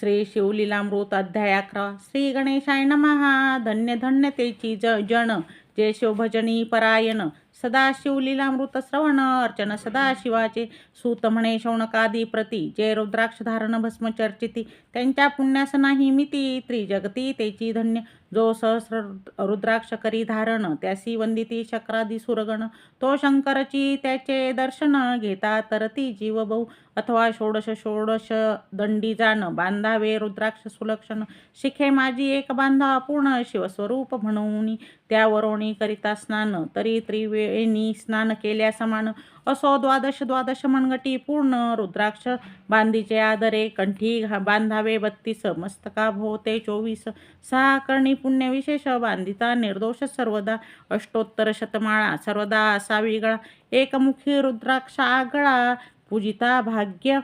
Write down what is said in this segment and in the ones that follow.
श्री शिवलीलामृत अध्याय अकरा. श्री गणेशाय नमहा धन्य धन्य तेची ज जन जय शिवभजनी परायण. सदा शिवलीलामृत श्रवण अर्चन सदा शिवाचे सूत म्हणे शौनकादी प्रती जे रुद्राक्ष धारण भस्म चर्चिती त्यांच्या पुण्यास नाही मिती त्रिजगती तेची धन्य जो सहस्र रुद्राक्ष करी धारण त्यासी वंदिती शक्रादी सुरगण तो शंकरची त्याचे दर्शन घेता तरती जीव बहु अथवा षोडश षोडश दंडी जाण बांधावे रुद्राक्ष सुलक्षण शिखे माझी एक बांधा पूर्ण शिवस्वरूप म्हणून त्यावरोणी करिता स्नान तरी त्रिवे येणी स्नान केल्या समान असो द्वादश द्वादश मनगटी पूर्ण रुद्राक्ष बांधीचे आदरे कंठी घा- बांधावे बत्तीस मस्तका भोवते चोवीस सहा करणी पुण्यविशेष बांधिता निर्दोष सर्वदा अष्टोत्तर शतमाळा सर्वदा असावी गळा एकमुखी रुद्राक्ष आगळा पूजिता भाग्य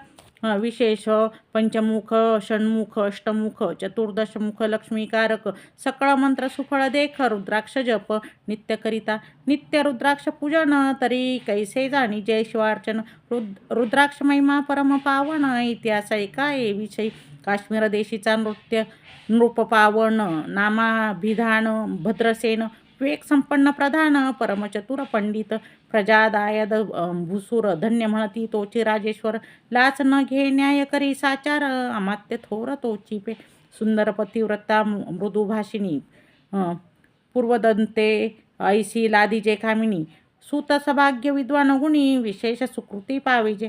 विशेष पंचमुख षण्मुख अष्टमुख चतुर्दशमुख लक्ष्मीकारक सकळ मंत्र सुफळ देख रुद्राक्ष जप नित्य करिता नित्य रुद्राक्ष पूजन तरी कैसे जाणी जय शिवार्चन रुद्र रुद्राक्ष महिमा परम पावन इतिहास ऐकाये विषयी काश्मीर देशीचा नृत्य नृपपावन नामाभिधान भद्रसेन विवेक संपन्न प्रधान परमचतुर पंडित प्रजादायद अं, धन्य म्हणती तोची राजेश्वर लाच न घे न्याय करी साचार अमात्य थोर तोची पे सुंदर पतिव्रता मृदुभाषिणी पूर्वदंते ऐसी लादीजे कामिनी सुत सभाग्य विद्वान गुणी विशेष सुकृती पाविजे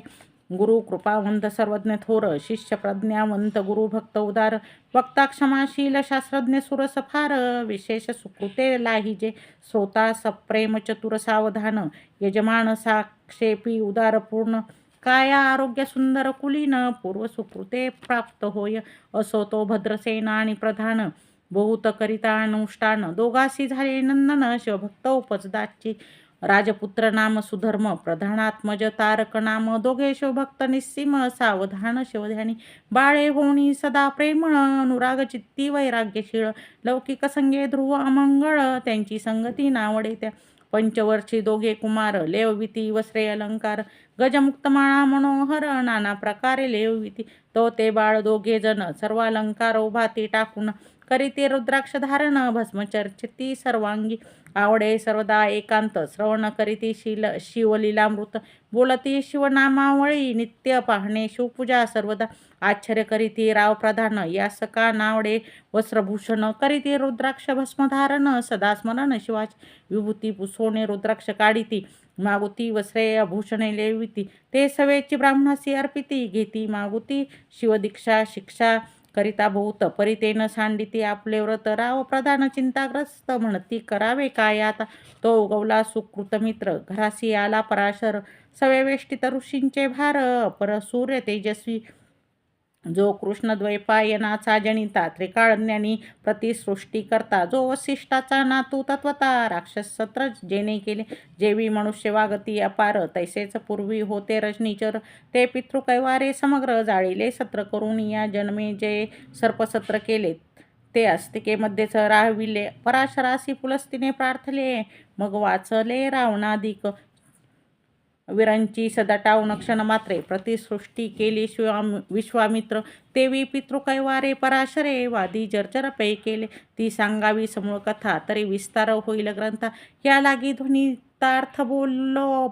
गुरु कृपावंत सर्वज्ञ थोर शिष्य प्रज्ञावंत गुरु भक्त उदार वक्ता क्षमाशील शास्त्रज्ञ सुरस फार विशेष सुकृते लाहिजे श्रोता सप्रेम चतुर सावधान यजमान साक्षेपी उदार पूर्ण काया आरोग्य सुंदर कुलीन पूर्व सुकृते प्राप्त होय असो तो भद्रसेना आणि प्रधान बहुत करिता अनुष्ठान दोघासी झाले नंदन शिवभक्त उपजदाची राजपुत्र नाम सुधर्म प्रधानात्मज तारक नाम दोघे शिवभक्त निस्सीम सावधान शिवध्यानी बाळे होणी सदा प्रेमळ अनुराग चित्ती वैराग्यशीळ लौकिक संगे ध्रुव अमंगळ त्यांची संगती नावडे त्या. पंचवर्षी दोघे कुमार लेवविती वस्त्रे अलंकार गजमुक्तमाळा मनोहर नाना प्रकारे लेवविती. तो ते बाळ दोघे जण सर्वालंकार उभाती टाकून करीते रुद्राक्ष धारण भस्मचर्चिती सर्वांगी आवडे सर्वदा एकांत श्रवण करीती शिल शिवलीलामृत बोलती शिवनामावळी नित्य पाहणे शिवपूजा सर्वदा आश्चर्य करीती राव प्रधान या सका नावडे वस्त्रभूषण करीती रुद्राक्ष भस्मधारण सदा स्मरण शिवाची विभूती पुसवणे रुद्राक्ष काढिती मागुती वस्त्रे भूषणे लेविती ते सवेची ब्राह्मणासी अर्पिती घेती मागुती शिवदीक्षा शिक्षा करिता बहुत परितेन सांडिती आपले व्रत राव प्रधान चिंताग्रस्त म्हणती करावे काय आता? तो उगवला सुकृत मित्र घरासी आला पराशर सवेवेष्टित ऋषींचे भार पर सूर्य तेजस्वी जो कृष्णद्वैपायनाचा जनिता त्रिकाळज्ञानी प्रतिसृष्टी करता जो वसिष्ठाचा नातू तत्वता राक्षस सत्र जेने केले जेवी मनुष्य वागती अपार तैसेच पूर्वी होते रजनीचर ते पितृकैवारे समग्र जाळीले सत्र करून या जन्मे जे सर्पसत्र केले ते अस्तिकेमध्येच राहविले. पराशरासी पुलस्तीने प्रार्थले मग वाचले रावणाधिक वीरांची सदाटाव नक्षण मात्रे. प्रतिसृष्टी केली शिवाम विश्वामित्र. तेवी पितृकैवारे पराशरे. वादी जर्जर पै केले. ती सांगावी समूळ कथा. तरी विस्तार होईल ग्रंथा. या लागी ध्वनितार्थ बोललो.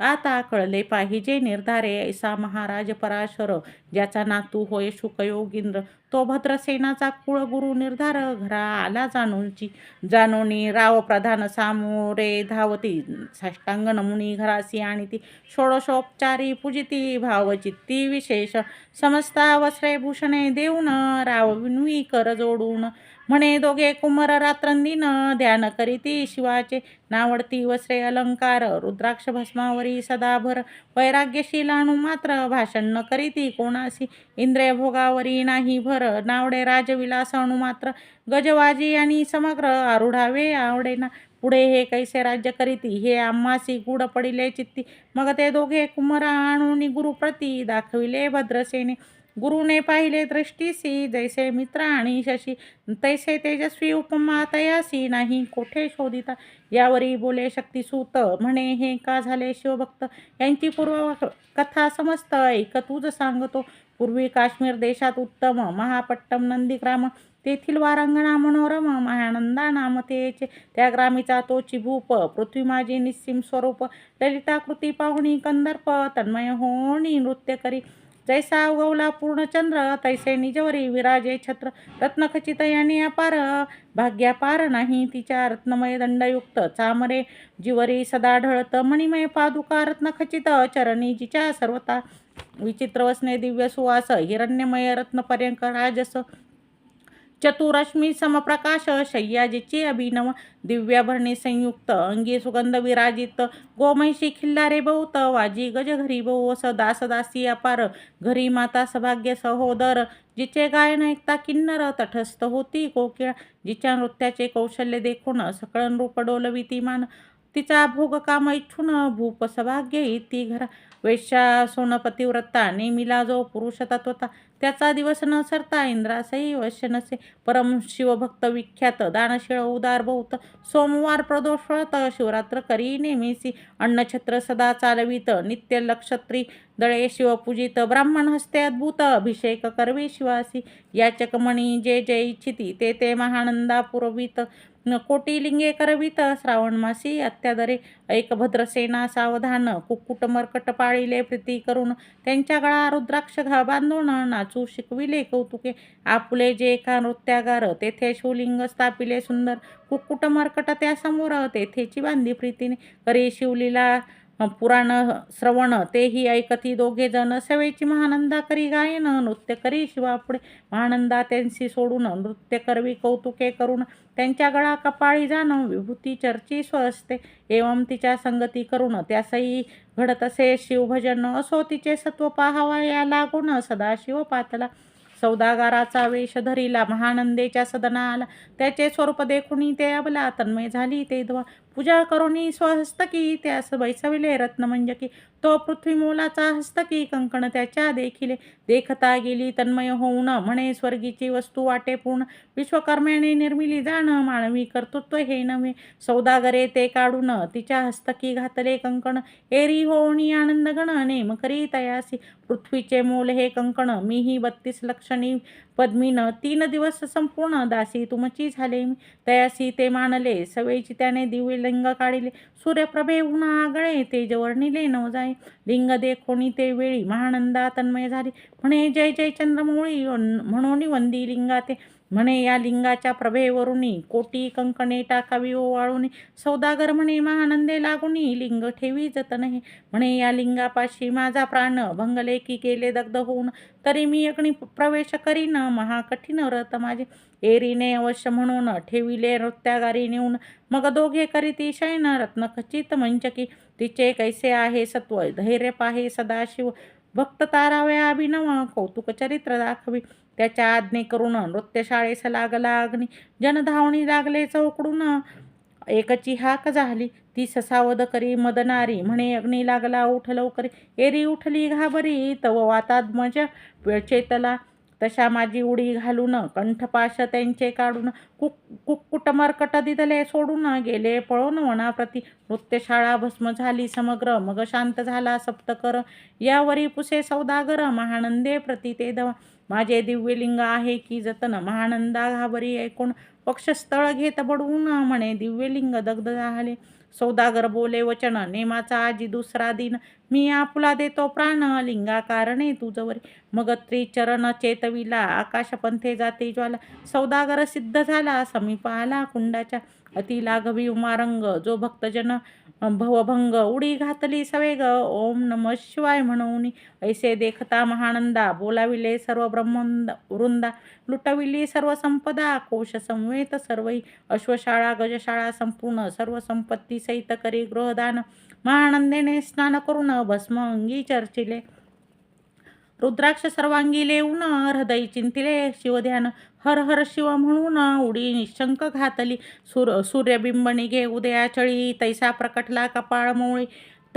आता कळले पाहिजे निर्धारे ऐसा महाराज पराशर ज्याचा नातू होय शुकयोगींद्र तो भद्रसेनाचा कुळगुरु निर्धार घरा आला जाणूनची. जाणूनी राव प्रधान सामोरे धावती. साष्टांग नमुनी घरासी आणि ती षोडशोपचारी पूजिती भावचित्ती विशेष. समस्ता वस्त्रे भूषणे देऊन राव विनवी कर जोडून. म्हणे दोघे कुमार रात्रंदिन ध्यान करीती शिवाचे नावडती वस्त्रे अलंकार रुद्राक्ष भस्मावरी सदाभर वैराग्यशील अणु मात्र भाषण न करीती कोणासी इंद्रिय भोगावरी नाही भर नावडे राजविलास अणु मात्र गजवाजी आणि समग्र आरुढावे आवडेना पुढे हे कैसे राज्य करीती हे आम्हासी गुड पडिले चित्ती मग ते दोघे कुमारा आणून गुरुप्रती दाखविले भद्रसेने गुरुने पाहिले दृष्टीसी जैसे मित्र आणि शशी तैसे तेजस्वी उपमा तयासी नाही कोठे शोधिता? यावरी बोले शक्तिसूत म्हणे हे का झाले शिवभक्त? यांची पूर्व कथा समस्त ऐक तूच सांगतो. पूर्वी काश्मीर देशात उत्तम महापट्टम नंदीग्राम तेथील वारांगणा मनोरम महानंदा नाम तेचे त्या ग्रामीचा तो चिभूप पृथ्वी माझी स्वरूप ललिताकृती पाहुणी कंदर्प तन्मय होणी नृत्य करी जैसा उगवला पूर्णचंद्र तैसे निजवरी विराजे छत्र। रत्नखचित याने अपार भाग्यापार नाही तिच्या रत्नमय दंडयुक्त चामरे। जिवरी सदा ढळत मणिमय पादुका रत्नखचित चरणी जिच्या सर्वता विचित्र वसने दिव्य सुवास हिरण्यमय रत्नपर्यंक राजस। चतुरश्मी समप्रकाश शय्याजीची अभिनव दिव्याभरणी संयुक्त अंगी सुगंध विराजित गोमैशी खिल्लारे बहुत वाजी गज घरी बहु दास दासी अपार घरी माता सभाग्य सहोदर जिचे गायन ऐकता किन्नर तटस्थ होती कोकिळा जिच्या नृत्याचे कौशल्य देखून सकळ रूप डोलविती मान तिचा भोग काम इच्छुन भूप सभाग्य ती घरा वेश्या सोनपतिव्रता नेमिला जो पुरुष होता त्याचा दिवस न सरता इंद्रासही वश्य नसे. परम शिवभक्त विख्यात दानशीळ उदार बहुत सोमवार प्रदोष शिवरात्र करी नेमिसी. अन्नछत्र सदा चालवित. नित्य लक्षत्री दळे शिवपूजित. ब्राह्मण हस्ते अद्भुत अभिषेक करवे शिवासी. याचकमणी जे जे इच्छिती ते ते महानंदा पुरवित कोटी लिंगे करवित श्रावण मासी अत्यादरे ऐकभद्रसेना सावधान कुक्कुट मर्कट पाळीले प्रीती करून त्यांच्या गळा रुद्राक्ष घा बांधून नाचू शिकविले कौतुके. आपुले जे एका नृत्यागार तेथे शिवलिंग स्थापिले सुंदर. कुक्कुट मर्कट त्यासमोर तेथेची बांधी प्रीतीने. करी शिवलीला पुराण श्रवण तेही ऐकती दोघे जण. सवेची महानंदा करी गायन नृत्य करी शिवापुढे महानंदा त्यांची सोडून नृत्य करवी कौतुके करून त्यांच्या गळा कपाळी जाणं विभूती चर्ची स्व असते एवं तिच्या संगती करून त्यासही घडत असे शिवभजन असो तिचे सत्व पाहावा या लागून सदाशिव पातला. सौदागाराचा वेश धरिला महानंदेच्या सदनाला. त्याचे स्वरूप देखुनी ते अबला तन्मय झाली ते द्वा पूजा करोनी स्वहस्तकी त्यास बैसविले रत्न म्हणजे की तो पृथ्वी मोलाचा हस्तकी कंकण त्याच्या देखिले देखता गेली तन्मय होऊन म्हणे स्वर्गीची वस्तू वाटे पूर्ण विश्वकर्म्याने निर्मिली जाणं मानवी कर्तृत्व हे नव्हे सौदागरे ते काढून तिच्या हस्तकी घातले कंकण एरी होणी आनंद गण नेम करी तयासी पृथ्वीचे मोल हे कंकण मीही बत्तीस लक्षणी पद्मीनं तीन दिवस संपूर्ण दासी तुमची झाले. मी तयासी ते मानले सवयीची त्याने दिवे लिंग काढिले. सूर्यप्रभे उन्हा आगळे तेज वर्णिले न जाय. लिंग देखोणी ते वेळी महानंदा तन्मय झाली. म्हणे जय जय चंद्रमौळी म्हणून वंदी लिंगा ते म्हणे या लिंगाच्या प्रभेवरुनी कोटी कंकणे टाकावी ओवाळून सौदागर म्हणे महानंदे लागुनी लिंग ठेवी जतन म्हणे या लिंगापाशी माझा प्राण भंगले की केले दग्ध होऊन. तरी मी एकणी प्रवेश करीन महाकठीण व्रत माझे. एरीने अवश्य म्हणून ठेविले नृत्यागारी नेऊन. मग दोघे करीती शयन रत्न खचित मंचकी. तिचे कैसे आहे सत्व? धैर्य पाहे सदाशिव. भक्त ताराव्या अभिनव. कौतुक चरित्र दाखवी. त्याच्या आज्ञे करून नृत्यशाळेस लागला अग्नी जनधावणी लागले चौकडून. एकची हाक झाली. ती ससावद करी मदनारी म्हणे अग्नी लागला उठ लवकरी. एरी उठली घाबरी तव वातात मज चेतला तशा माझी उडी घालून कंठपाश त्यांचे काढून कुक कुक्कुट मरकट दिदले सोडून गेले पळून वनाप्रती. नृत्यशाळा भस्म झाली समग्र मग शांत झाला सप्तकर. यावरी पुसे सौदागर महानंदे प्रती ते दवा. माझे दिव्यलिंग आहे की जतन. महानंदा घाबरी ऐकून पक्षस्थळ घेत बडवून म्हणे दिव्यलिंग दग्ध झाले. सौदागर बोले वचन. नेमाचा आजी दुसरा दिन. मी आपुला देतो प्राण. लिंगा कारणे तुझवरी. मग त्रिचरण चेतविला. आकाशपंथे जाते ज्वाला. सौदागर सिद्ध झाला. समीप आला कुंडाच्या अति लाघवी उमारंग. जो भक्तजन भवभंग उडी घातली सवेग ओम नम शिवाय म्हणून. ऐसे देखता महानंदा बोलाविले सर्व ब्रह्मंद वृंदा लुटविली सर्व संपदा कोश संवेत सर्वही अश्वशाळा गजशाळा संपूर्ण सर्व संपत्ती सहित करी गृहदान. महानंदेने स्नान करून भस्म अंगी चर्चिले. रुद्राक्ष सर्वांगी लेऊन हृदय चिंतिले शिवध्यान हर हर शिव म्हणून उडी निशंक घातली. सूर सूर्यबिंब निघे उदयाचळी तैसा प्रकटला कपाळ मोळी.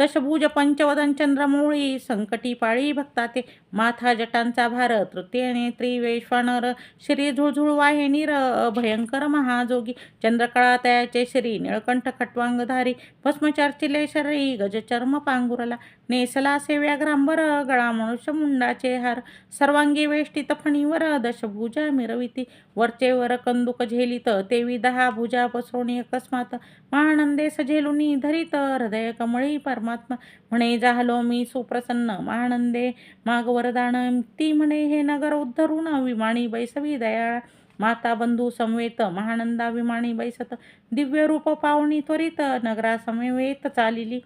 दशभुज पंचवदन चंद्रमोळी संकटी पाळी भक्ता ते माथा जटांचा भार तृतीय नेत्री वैश्वानर श्री झुळझुळ वाहिनीर भयंकर महाजोगी चंद्रकळा तयाचे श्री निळकंठ खटवांगधारी भस्मचर्चिले शरी गजचर्म पांगुरला नेसला से व्याघ्रांबर गळा मनुष्य मुंडाचे हार सर्वांगी वेष्टित फणीवर दशभुजा मिरविती वरचे वर कंदुक झेलित तेवी दहा भुजा पसरोणी अकस्मात महानंदे सझेलुनी धरित हृदय कमळी परमात्मा म्हणे जाहलो मी सुप्रसन्न. महानंदे माग वरदान. ती म्हणे हे नगर उद्धरून विमाणी बैसवी दयाळा माता बंधू समवेत महानंदा विमाणी बैसत. दिव्य रूप पावणी त्वरित. नगरा समवेत चालिली.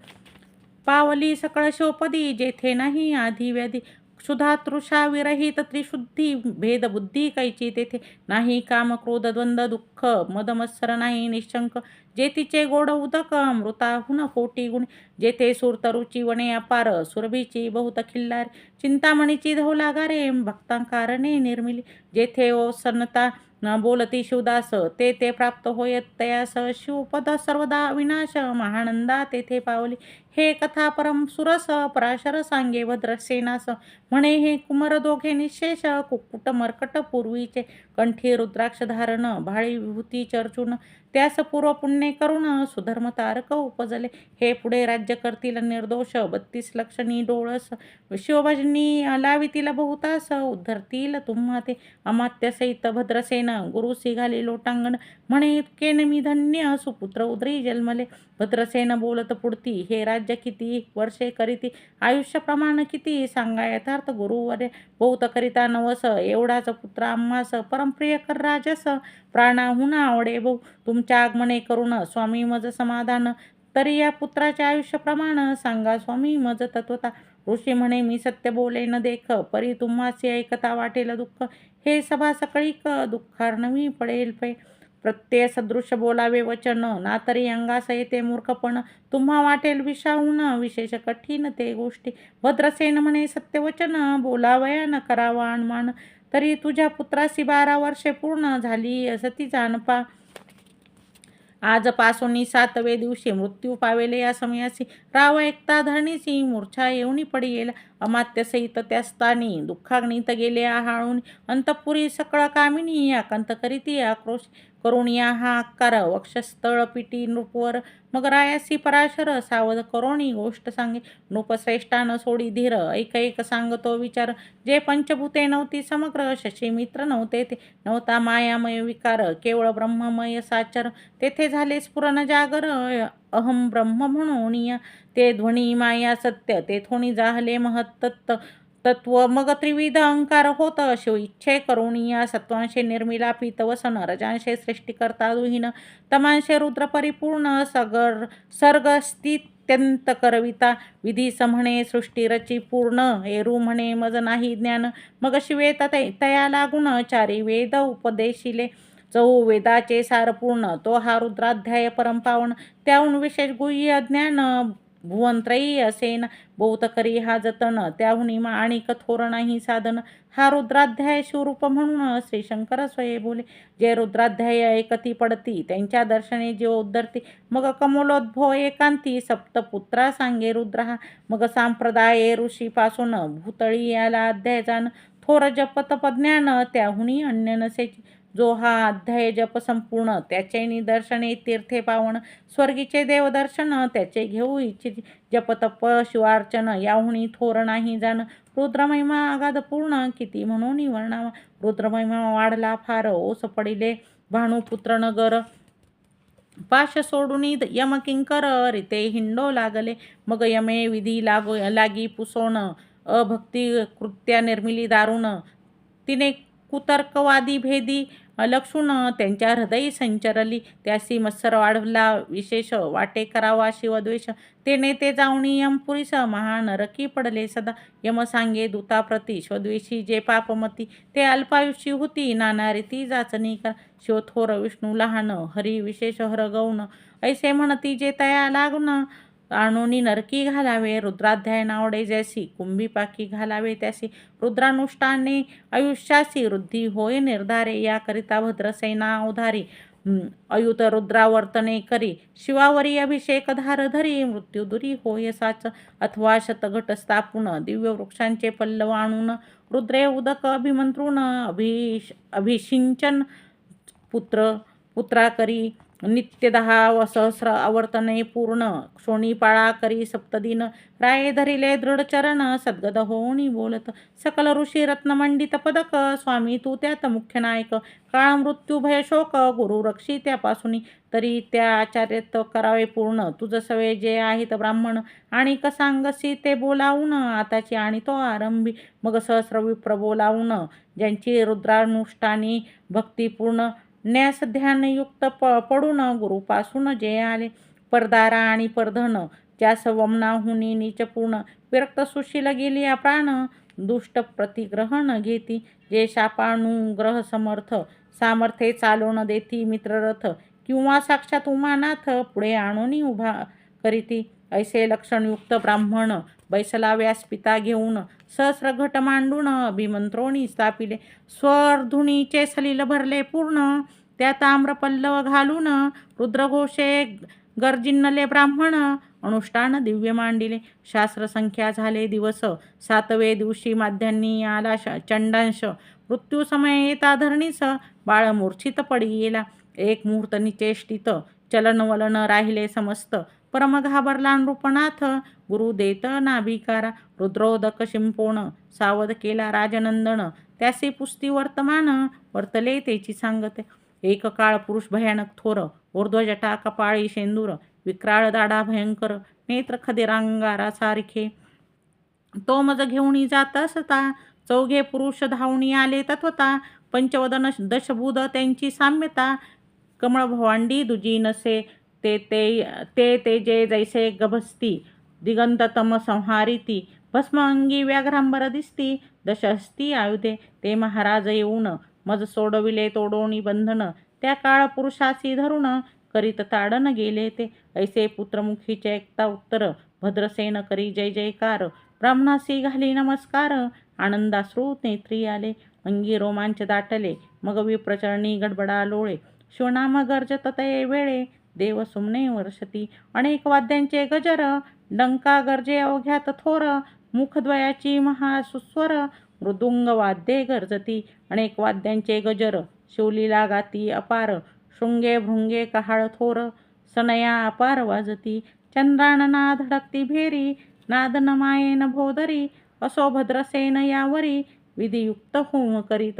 पावली सकळ शोपदी. जेथे नाही आधी व्याधी. क्षुधा तृषा विरहित त्रिशुद्धी भेदबुद्धी कैची तेथे नाही काम क्रोध द्वंद्व दुःख मदमत्सर नाही निशंक. जेतीचे गोड उदक मृताहुन कोटी गुण. जेथे सुरतरुची वणे अपार सुरभीची बहुत खिल्लार. चिंतामणीची धौलागारे भक्तांकारणे निर्मिली. जेथे ओसन्नता न बोलती शिवदास ते ते प्राप्त होयत तयास. शिवपद सर्वदा विनाश महानंदा तेथे पावली. हे कथा परम सुरस पराशर सांगे भद्रसेनास म्हणे हे कुमर दोघे निशेष कुक्कुट मर्कट पूर्वीचे कंठी रुद्राक्ष धारण भाळी विभूती चर्चून त्यास पूर्व पुण्य करून सुधर्म तारक उपजले हे पुढे राज्य करतील निर्दोष बत्तीस लक्षणी डोळस शिवभजनी लावितील बहुतास उद्धरतील तुम्हा ते अमात्य सहित भद्रसेन गुरु सिघाली लोटांगण म्हणे केन मी धन्य सुपुत्र उदरी जन्मले भद्रसेन बोलत पुढती हे राज्य राज्य किती वर्षे करीती आयुष्यप्रमाण किती सांगा. यथार्थ गुरुवरे बहुत करिता नवस एवढाच पुत्र आम्हास परमप्रिय कर राजस प्राणाहून आवडे भाऊ. तुमच्या आगमने करून स्वामी मज समाधान तरी या पुत्राचे आयुष्यप्रमाण सांगा. स्वामी मज तत्वता ऋषी म्हणे मी सत्य बोले न देख परी तुम्हासी ऐकता वाटेल दुःख. हे सभा सकळीक नवी पडेल पै प्रत्यय सदृश बोलावे वचन ना तरी अंगास येते मूर्खपण. तुम्हा वाटेल विषाऊन विशेष कठीण ते गोष्टी. भद्रसेन म्हणे सत्यवचन बोलावया न करावा अनुमान. तरी तुझ्या पुत्रासी बारा वर्षे पूर्ण झाली सती जानपा आजपासून सातवे दिवशी मृत्यू पावेले या समयासी. राव एकता धरणीसी मूर्छा येऊनी गेला अमात्यसहित त्या स्थानी दुःखाग्नीत गेले आहाळून. अंतपुरी सकळ कामिनी आकांत करीती आक्रोश. करुणिया हा आकार वक्षस्थळ पिटी नृपवर मग रायासी पराशर सावध करोणी गोष्ट सांगे. नृपश्रेष्ठान सोडी धीर ऐक एक सांगतो विचार. जे पंचभूते नव्हती समग्र शशी मित्र नव्हते ते. नव्हता मायामय विकार केवळ ब्रह्ममय साचर. तेथे झाले स्फुरण जागर अहम ब्रह्म म्हणून ते ध्वनी माया सत्य ते थोणी जाहले महत्तत्त. तत्व मग त्रिविध अंकार होत शिव इच्छे करुणीया सत्वांशे निर्मिलापी तवसन रजांशे सृष्टिकर्ता दुहीन तमांशे रुद्र परिपूर्ण सगर सर्ग स्थित्यंत करविता विधी समणे सृष्टी रची पूर्ण एरू म्हणे मज नाही ज्ञान मग शिवे तया लागून चारी वेद उपदेशिले चौ वेदाचे सारपूर्ण तो हा रुद्राध्याय परमपावन त्याहून विशेष गुह्य ज्ञान भुवंत्रयी असेन बहुत हा जतन त्याहुनी आणि कथोर नाही साधन. हा रुद्राध्याय शिवरूप म्हणून श्री शंकर स्वये बोले. जे रुद्राध्याय एकती पडती त्यांच्या दर्शने जीव उद्धरती. मग कमलोद्भव एकांती सप्तपुत्रा सांगे रुद्र. हा मग सांप्रदाय ऋषीपासून भूतळी याला अध्याय जाण थोर जपतप ज्ञान त्याहुनी अन्य नसेची. जो हा अध्याय जप संपूर्ण त्याचे निदर्शने तीर्थे पावन स्वर्गीचे देवदर्शन त्याचे घेऊ इच्छित जपतप शिवार्चन याहुनी थोर नाही जाण रुद्रमहिमा आगाध पूर्ण किती म्हणून वर्णावा रुद्रमहिमा वाढला फार ओस पडिले भानुपुत्र नगर. पाश सोडून यमकिंकर रिते हिंडो लागले मग यमे विधी लागो लागी पुसोण अभक्ती कृत्या निर्मिली दारुण तिने कुतर्कवादी भेदी लक्षून त्यांच्या हृदयी संचरली. त्यासी मत्सर वाढवला विशेष वाटे करावा शिवद्वेष. ते नेते जाऊनी यमपुरीस महानरकी पडले सदा. यम सांगे दूताप्रती स्वद्वेषी जे पापमती. ते अल्पायुषी होती नाना रीती जाचणी कर. शिवथोर विष्णू लहान हरी विशेष हर गौण ऐसे म्हणती जे तया लागून अणुनी नरकी घालावे रुद्राध्याय नावडे जैसी कुंभी पाकी घालावे त्यासी रुद्रानुष्ठाने आयुष्यासी वृद्धी होय निर्धारे याकरिता भद्रसेना उधारी. अयुत रुद्रावर्तने करी शिवावरी अभिषेक धार धरी मृत्युदुरी होय साच अथवा शतघट स्थापून दिव्य वृक्षांचे पल्लव आणून रुद्रे उदक अभिमंत्रून अभिष अभिषिंचन पुत्र पुत्रा करी. नित्य दहा व सहस्र आवर्तने पूर्ण सोनीपाळा पाळा करी सप्तदिन राय धरिले दृढ चरण सद्गद होऊनी बोलत सकल ऋषी रत्नमंडित पदक स्वामी तू त्यात मुख्य नायक काळ मृत्यू भय शोक गुरु रक्षी त्यापासून तरी त्या आचार्यत करावे पूर्ण तुझं सवे जे आहेत ब्राह्मण आणि कसांगसी ते बोलावून आताची आणि तो आरंभी मग सहस्र विप्र बोलावून ज्यांची रुद्रानुष्ठानी भक्तिपूर्ण न्यास ध्यानयुक्त प पडून गुरुपासून जे आले. परदारा आणि परधन ज्या सवमनाहुनी नीचपूर्ण विरक्त सुशील गेली प्राण. दुष्ट प्रतिग्रहण घेती जे शापानुग्रह समर्थ. सामर्थ्ये चालवण देती मित्ररथ किंवा साक्षात उमानाथ पुढे आणून उभा करीती. ऐसे लक्षणयुक्त ब्राह्मण बैसला व्यासपिता घेऊन सहस्र घट मांडून अभिमंत्रोणी स्थापिले. स्वरधुनीचे सलील भरले पूर्ण. त्या ताम्रपल्लव घालून रुद्रघोषे गर्जिन्नले ब्राह्मण. अनुष्ठान दिव्य मांडिले. शास्त्रसंख्या झाले दिवस. सातवे दिवशी माध्यांनी आला श चंडांश. मृत्यूसमय येता धरणीस बाळ मूर्छित पडी गेला एक मुहूर्त निचेष्टित. चलनवलन राहिले समस्त. परम घाबरला नृपनाथ गुरु देत नाभिकारा रुद्रोदक शिंपोण सावध केला राजनंदन त्यासी पुस्ती वर्तमान वर्तले तेची सांगते. एक काळ पुरुष भयानक थोर ऊर्ध्वजटा कपाळी शेंदूर विक्राळ दाडा भयंकर नेत्र खदिरांगारा सारखे. तो मज घेऊन जात असता चौघे पुरुष धावणी आले तत्वता पंचवदन दशभूत त्यांची साम्यता कमळ भवांडी दुजी नसे ते ते ते ते जे जैसे गभस्ती दिगंततम संहारिती भस्म अंगी व्याघ्रांबर दिसती दशहस्ती आयुधे ते महाराज येऊन मज सोडविले तोडोणी बंधन त्या काळ पुरुषासी धरून करीत ताडन गेले ते. ऐसे पुत्रमुखीचे ऐकता उत्तर भद्रसेन करी जय जयकार ब्राह्मणासी घाली नमस्कार आनंदाश्रू नेत्री आले अंगी रोमांच दाटले मग विप्रचरणी गडबडा लोळे शिवनाम गर्जत तये वेळे देव सुमने वर्षती. अनेक वाद्यांचे गजर डंका गरजे अवघ्यात थोर मुखद्वयाची महासुस्वर मृदुंग वाद्ये गरजती. अनेक वाद्यांचे गजर शिवलीला गाती अपार शृंगे भृंगे कहाळ थोर सनया अपार वाजती. चंद्रानना धडकती भेरी नादन मायेन भोदरी असो भद्रसेन यावरी विधियुक्त होम करी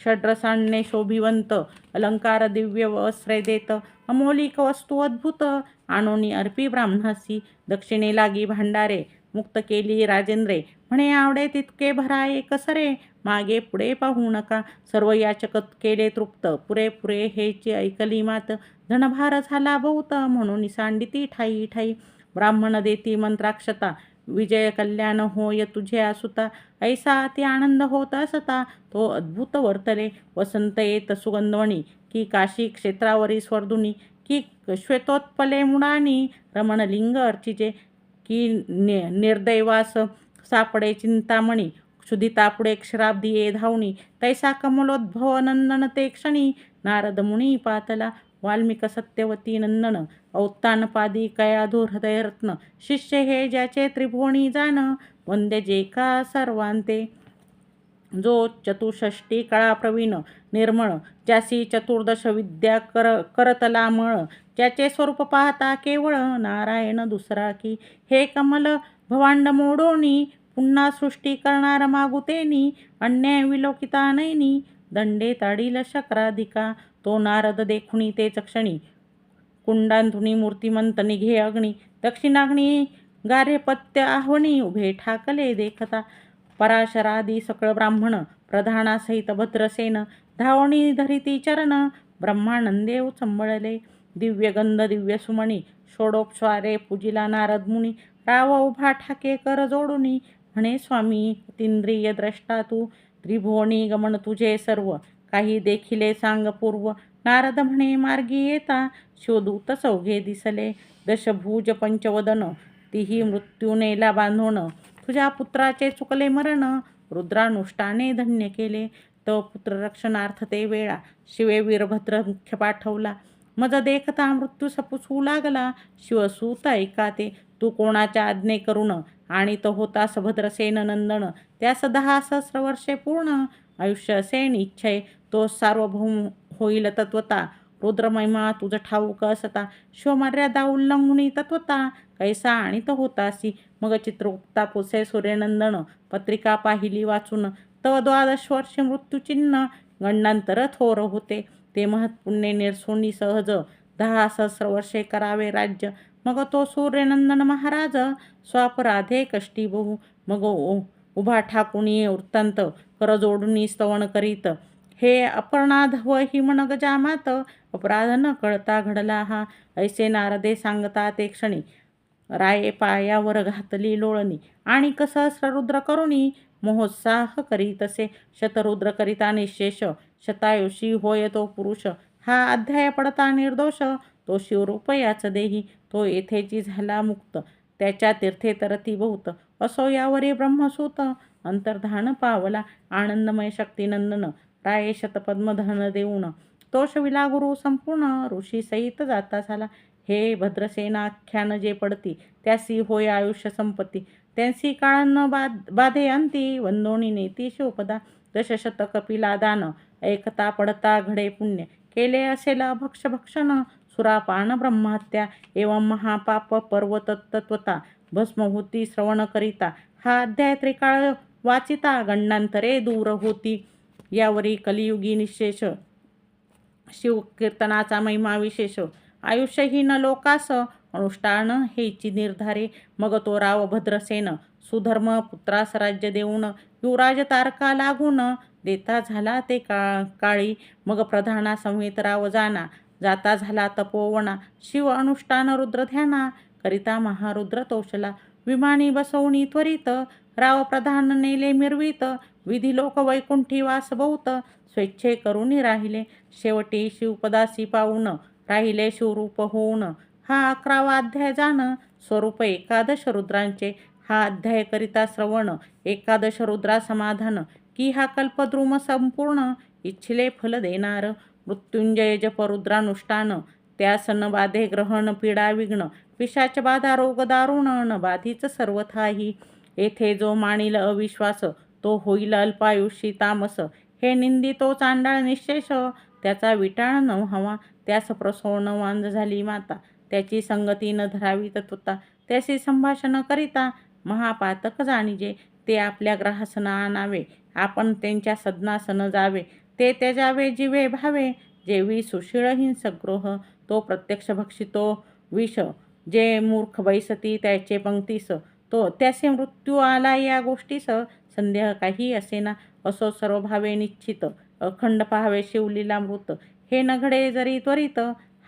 तसे शोभिवंत अलंकार दिव्य वस्त्रे देत अमोलिक वस्तू अद्भुत आणोनी अर्पी ब्राह्मणासी दक्षिणे लागी भांडारे मुक्त केली राजेंद्रे म्हणे आवडे तितके भरा एकसरे मागे पुढे पाहू नका सर्व याचक केले तृप्त पुरे पुरे हेची ऐकली मात धनभार झाला बहुत म्हणून सांडिती ठाई ठाई ब्राह्मण देती मंत्राक्षता विजय कल्याण होय तुझे असुता ऐसा ते आनंद होत असता. तो अद्भुत वर्तले वसंत येत सुगंधवणी की काशी क्षेत्रावरी स्वर्धुनी की श्वेतोत्पले मुडानी रमणलिंग अर्चिजे की नि निर्दैवास सापडे चिंतामणी क्षुधितापुढे क्षराब ये धावणी तैसा कमलोद्भव नंदन ते क्षणी नारद मुनी पातला वाल्मिक सत्यवती नंदन औत्तानपादी कयाधूर हृदयरत्न शिष्य हे ज्याचे त्रिभुवनी जाण वंद्य जे का सर्वांते. जो चतुष्षष्टी कळा प्रवीण निर्मळ ज्यासी चतुर्दश विद्या कर करतलामळ ज्याचे स्वरूप पाहता केवळ नारायण दुसरा की. हे कमल भवांड मोडोनी पुन्हा सृष्टी करणार मागुतेनी अन्याय विलोकिता नैनी दंडे ताडील शक्राधिका तो नारद देखुणी ते चक्षणी कुंडांधुनी मूर्तिमंत निघे अग्नी. दक्षिणाग्नी गार्हपत्य आह्वनी उभे ठाकले देखता. पराशरादी सकळ ब्राह्मण प्रधानासहित भद्रसेन. धावणी धरिती चरण ब्रह्मानंदेव चंबळले दिव्यगंध दिव्य सुमणी षोडोपस्वारे पूजिला नारद मुनी राव उभा ठाके कर जोडुनी. म्हणे स्वामी तींद्रिय द्रष्टा तू. त्रिभुवनी गमन तुझे सर्व. काही देखिले सांग पूर्व. नारद म्हणे मार्गी येता. शोधूत चौघे दिसले. दशभुज पंचवदन. तीही मृत्यूनेला बांधून तुझ्या पुत्राचे चुकले मरण. रुद्रानुष्ठाने धन्य केले. तव पुत्ररक्षणार्थ ते वेळा. शिवे वीरभद्र मुख्य पाठवला. मज देखता मृत्यू सपुसू लागला. शिवसूत ऐका ते तू कोणाच्या आज्ञे करून आणि तो होता सभद्रसेन नंदन त्यास दहा सहस्र वर्षे पूर्ण. आयुष्य असेन इच्छे तो सार्वभौम होईल तत्वता रुद्रमहिमा तुझं ठाऊक असता. शिवमर्यादा उल्लंघुनी तत्वता कैसा आणि तो होतासी. मग चित्रगुप्ता पुसे सूर्यनंदन. पत्रिका पाहिली वाचून. तव द्वादश वर्षे मृत्यूचिन्ह गंडांतर थोर होते. ते महत्पुण्य निर्सोनी सहज. दहा सहस्र वर्षे करावे राज्य. मग तो सूर्यनंदन महाराज. स्वापराधे कष्टी बहु मग ओ उभा ठाकुनी वृत्तांत. कर जोडून स्तवण करीत. हे अपर्णाध व हिमन गजामात अपराध न कळता घडला हा. ऐसे नारदे सांगता ते क्षणी राये पायावर घातली लोळणी. आणि रुद्र करुणी महोत्साह करीतसे शतरुद्र करिता निशेष शतायुषी होय तो पुरुष. हा अध्याय पडता निर्दोष तो शिवरूप याच देही. तो येथेची झाला मुक्त त्याच्या तीर्थे तरती बहुत. असो यावरी ब्रह्मसूत. अंतर्धान पावला आनंदमय शक्तिनंदन राये शतपद्मधन देऊन. तोषविला गुरु संपूर्ण ऋषी सहित जाता झाला. हे भद्रसेनाख्यान जे पडती त्यासी होय आयुष्य संपत्ती. त्यांसी काळ न बाद बाधे अंती वंदोणी नेती शोपदा दशशत कपिला दान ऐकता पडता घडे पुण्य. केले असेल अभक्ष भक्षण सुरापान ब्रह्महत्या. एवं महापाप पर्वत तत्वता भस्मभूती श्रवण करिता. हा अध्याय त्रिकाळ वाचिता गंडांतरे दूर होती. यावरी कलियुगी निशेष शिवकीर्तनाचा महिमा विशेष. आयुष्यहीन लोकास अनुष्ठान हेची निर्धारे. मग तो राव भद्रसेन सुधर्म पुत्रास राज्य देऊन युवराज तारका लागून देता झाला ते का काळी. मग प्रधाना संहित राव जाना जाता झाला तपोवना. शिव अनुष्ठान रुद्र ध्याना करिता महारुद्र तोषला. विमानी बसवणी त्वरित राव प्रधान नेले मिरवीत विधी लोक वैकुंठी वास बहुत स्वेच्छे करून राहिले. शेवटी शिवपदासी पाहून राहिले शिवरूप होऊन. हा अकरावा अध्याय जाण स्वरूप एकादश रुद्रांचे. हा अध्याय करिता श्रवण एकादश रुद्रा समाधान. की हा कल्पद्रुम संपूर्ण इच्छिले फल देणार. मृत्युंजय जपरुद्रानुष्ठान त्यास न बाधे ग्रहण पीडा विघ्न. पिशाच बाधा रोग दारुण न बाधीच सर्वथाही. येथे जो मानिल अविश्वास तो होईल अल्पायुषी तामस. हे निंदी तो चांडाळ निश्चेष त्याचा विटाळ न व्हावा त्यास प्रसवण वांज झाली माता. त्याची संगती न धरावी तत्वता त्याशी संभाषण करिता महापातक जाणीजे ते आपल्या ग्राहसना आणावे. आपण त्यांच्या सदनासन जावे. ते त्याजावे जीवे भावे. जेवी सुशीळ हिंसगृह तो प्रत्यक्ष भक्षितो विष. जे मूर्ख बैसती त्याचे पंक्तीस. तो त्याचे मृत्यू आला या गोष्टीस संदेह काही असेना असो सर्व भावे निश्चित अखंड पाहावे शिवलीला मृत. हे नघडे जरी त्वरित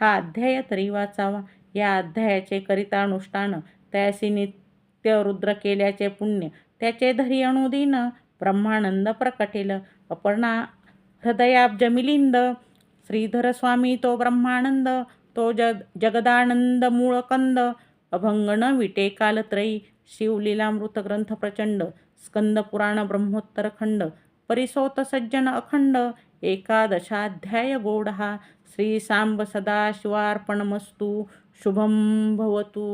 हा अध्याय तरी वाचावा. या अध्यायाचे करिता अनुष्ठान त्यासी नित्य रुद्र केल्याचे पुण्य त्याचे धरी अनुदिन ब्रह्मानंद प्रकटेल. अपर्णा हृदयाब्ज मिलिंद श्रीधर स्वामी तो ब्रह्मानंद तो जग जगदानंद मूळकंद. अभंगण विटे कालत्रयी शिवलीलामृत ग्रंथ प्रचंड स्कंद पुराण ब्रह्मोत्तर खंड परिसोत सज्जन अखंड एकादशाध्याय गोड हा श्री सांब सदाशिवार्पणमस्तु शुभं भवतु.